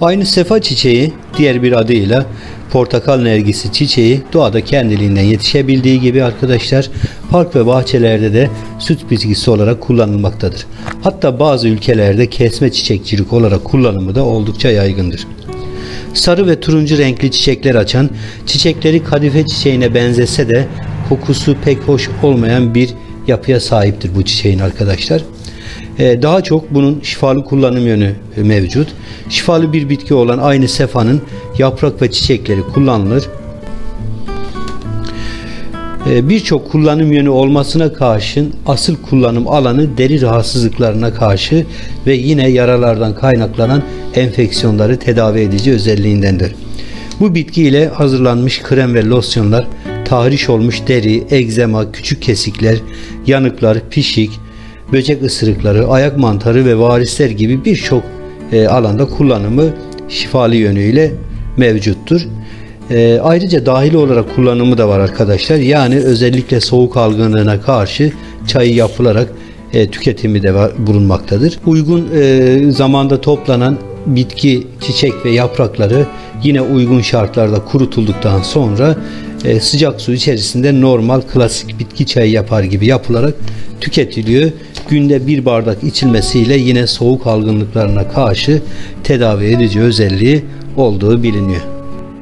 Aynı sefa çiçeği diğer bir adıyla portakal nergisi çiçeği doğada kendiliğinden yetişebildiği gibi arkadaşlar park ve bahçelerde de süt bitkisi olarak kullanılmaktadır. Hatta bazı ülkelerde kesme çiçekçilik olarak kullanımı da oldukça yaygındır. Sarı ve turuncu renkli çiçekler açan, çiçekleri kadife çiçeğine benzese de kokusu pek hoş olmayan bir yapıya sahiptir bu çiçeğin arkadaşlar. Ee, daha çok bunun şifalı kullanım yönü e, mevcut. Şifalı bir bitki olan aynı sefanın yaprak ve çiçekleri kullanılır. Ee, Birçok kullanım yönü olmasına karşın asıl kullanım alanı deri rahatsızlıklarına karşı ve yine yaralardan kaynaklanan enfeksiyonları tedavi edici özelliğindendir. Bu bitki ile hazırlanmış krem ve losyonlar tahriş olmuş deri, egzema, küçük kesikler, yanıklar, pişik, böcek ısırıkları, ayak mantarı ve varisler gibi birçok e, alanda kullanımı şifalı yönüyle mevcuttur. E, ayrıca dahili olarak kullanımı da var arkadaşlar. Yani özellikle soğuk algınlığına karşı çayı yapılarak e, tüketimi de var, bulunmaktadır. Uygun e, zamanda toplanan bitki, çiçek ve yaprakları yine uygun şartlarda kurutulduktan sonra e, sıcak su içerisinde normal klasik bitki çayı yapar gibi yapılarak tüketiliyor. Günde bir bardak içilmesiyle yine soğuk algınlıklarına karşı tedavi edici özelliği olduğu biliniyor.